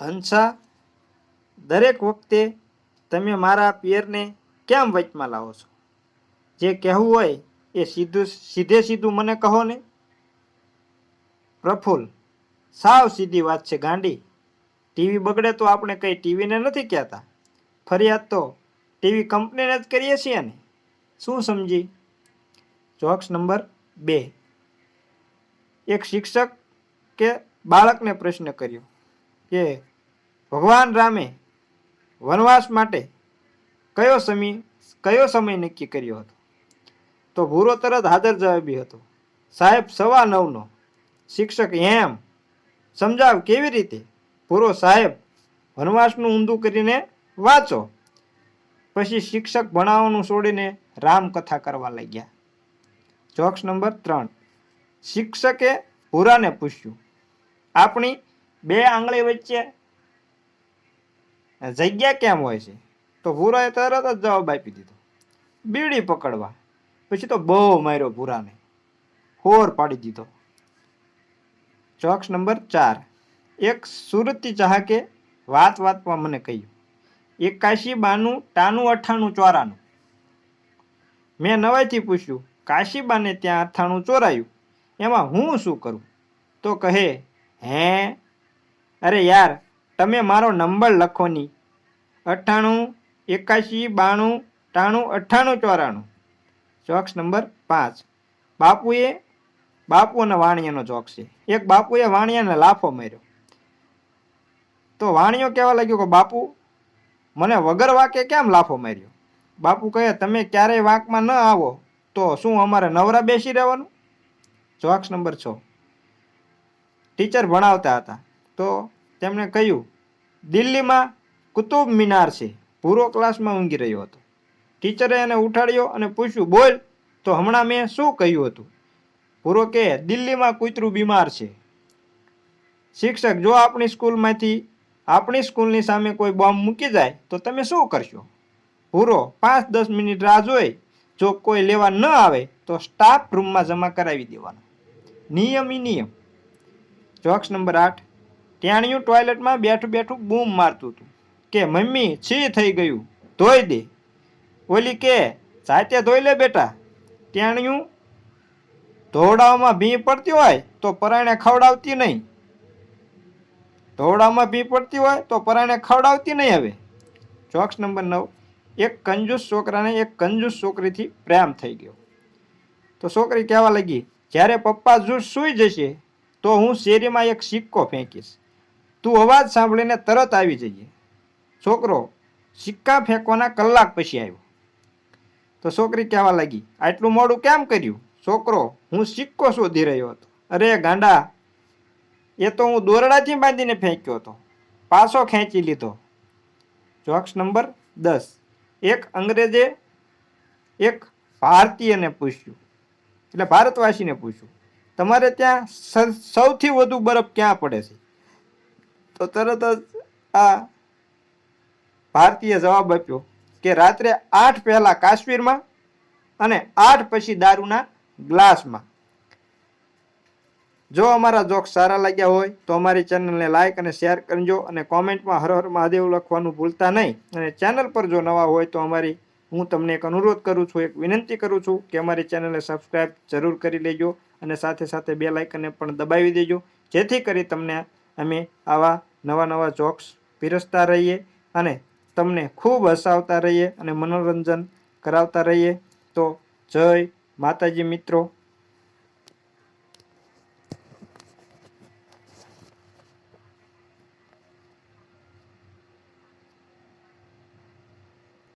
હંસા, દરેક વખતે તમે મારા પિયરને કેમ વચમાં લાવો છો? જે કહેવું હોય એ સીધું, સીધે સીધું મને કહો ને. પ્રફુલ્લ સાવ સીધી વાત છે ગાંડી. ટીવી બગડે તો આપણે કંઈ ટીવીને નથી કહેતા. ફરિયાદ તો ટીવી કંપનીને જ કરીએ છીએ ને. શું સમજી? ચોક્સ નંબર બે. એક શિક્ષક કે બાળકને પ્રશ્ન કર્યો. કે ભગવાન રામે વનવાસ માટે કયો સમય કયો સમય નક્કી કર્યો હતો? તો ભૂરો તરત હાજર જવાબી હતો. સાહેબ, સવા નવનો. શિક્ષક એમ સમજાવ કેવી રીતે? પૂરો સાહેબ, વનવાસનું ઊંધું કરીને વાંચો. પછી શિક્ષક ભણાવવાનું છોડીને રામકથા કરવા લાગ્યા. જોક્સ નંબર ત્રણ. શિક્ષકે ભૂરાને પૂછ્યું, આપણી બે આંગળી વચ્ચે. જગ્યા કેમ હોય છે? તો ભૂરાએ તરત જ જવાબ આપી દીધો. બીડી પકડવા. પછી તો બહુ માર્યો ભૂરાને. હોર પાડી દીધો. ચોક્સ નંબર ચાર. એક સુરતી ચાહકે વાત વાતમાં મને કહ્યું એકાશી બાનું ટાનું અઠાણું ચોરાનું. મેં નવાઈથી પૂછ્યું, કાશીબાને ત્યાં અથાણું ચોરાયું? એમાં હું શું કરું? તો કહે, હે અરે યાર, તમે મારો નંબર લખો ની. અઠ્ઠાણું, એકાશી, બાણું, ત્રાણું, અઠ્ઠાણું, ચોરાણું. જોક્સ નંબર પાંચ. બાપુએ બાપુ અને વાણિયાનો જોક છે. એક બાપુએ વાણિયાને લાફો માર્યો. તો વાણિયો કહેવા લાગ્યો કે, બાપુ, મને વગર વાકે કેમ લાફો માર્યો? બાપુ કહે, તમે ક્યારેય વાંકમાં ન આવો, તો શું અમારે નવરા બેસી રહેવાનું? જોક્સ નંબર છ. ટીચર ભણાવતા હતા. તો તેમણે કહ્યું, દિલ્હીમાં કુતુબ મિનાર છે. પૂરો ક્લાસમાં ઊંઘી રહ્યો હતો. ટીચરે એને ઉઠાડ્યો અને પૂછ્યું, બોલ, તો હમણાં મેં શું કહ્યું હતું? પૂરો કે દિલ્હીમાં કૂતરું બીમાર છે. શિક્ષક, જો આપણી સ્કૂલમાંથી, આપણી સ્કૂલની સામે કોઈ બોમ્બ મૂકી જાય, તો તમે શું કરશો? પૂરો પાંચ દસ મિનિટ રાહ જોઈ. જો કોઈ લેવા ન આવે, તો સ્ટાફ રૂમમાં જમા કરાવી દેવાનો. નિયમ નિયમ. જોક્સ નંબર આઠ ટેણિયું ટોયલેટમાં બેઠું બેઠું બૂમ મારતું હતું. કે, મમ્મી, છી થઈ ગયું. ધોઈ દે. ઓલી કે, જાતે ધોઈ લે બેટા. ટેણિયું ધોવડાઓમાં ભી પડતી હોય તો પરાણે ખવડાવતી નહીં. ધોવડાવમાં ભી પડતી હોય તો પરાણે ખવડાવતી નહીં હવે. ચોક્સ નંબર નવ. એક કંજૂસ છોકરાને એક કંજૂસ છોકરીથી પ્રેમ થઈ ગયો. તો છોકરી કહેવા લાગી, જ્યારે પપ્પા જૂસ સૂઈ જશે, તો હું શેરીમાં એક સિક્કો ફેંકીશ. તું અવાજ સાંભળીને તરત આવી જઈએ. છોકરો સિક્કા ફેંકવાના કલાક પછી આવ્યો. તો છોકરી કહેવા લાગી, આટલું મોડું કેમ કર્યું? છોકરો, હું સિક્કો શોધી રહ્યો હતો. અરે ગાંડા, એ તો હું દોરડાથી બાંધીને ફેંક્યો હતો. પાછો ખેંચી લીધો. જોક્સ નંબર દસ. એક અંગ્રેજે એક ભારતીયને પૂછ્યું. એટલે ભારતવાસીને પૂછ્યું, તમારે ત્યાં સૌથી વધુ બરફ ક્યાં પડે છે? તો તરત જ આ ભારતીય જવાબ આપ્યો કે રાત્રે આઠ પહેલા કાશ્મીરમાં અને આઠ પછી દારૂના ગ્લાસમાં. જો અમારા જોક સારા લાગ્યા હોય તો અમારી ચેનલને લાઇક અને શેર કરજો અને કોમેન્ટમાં હર હર મહાદેવ લખવાનું ભૂલતા નહીં. અને ચેનલ પર જો નવા હોય તો અમારી હું તમને એક અનુરોધ કરું છું, એક વિનંતી કરું છું કે અમારી ચેનલને સબસ્ક્રાઈબ જરૂર કરી લેજો અને સાથે સાથે બે લાઇકને પણ દબાવી દેજો. જેથી કરી તમને અમે આવા નવા નવા જોક્સ પીરસતા રહીએ અને તમને ખૂબ હસાવતા રહીએ અને મનોરંજન કરાવતા રહીએ. તો જય માતાજી મિત્રો.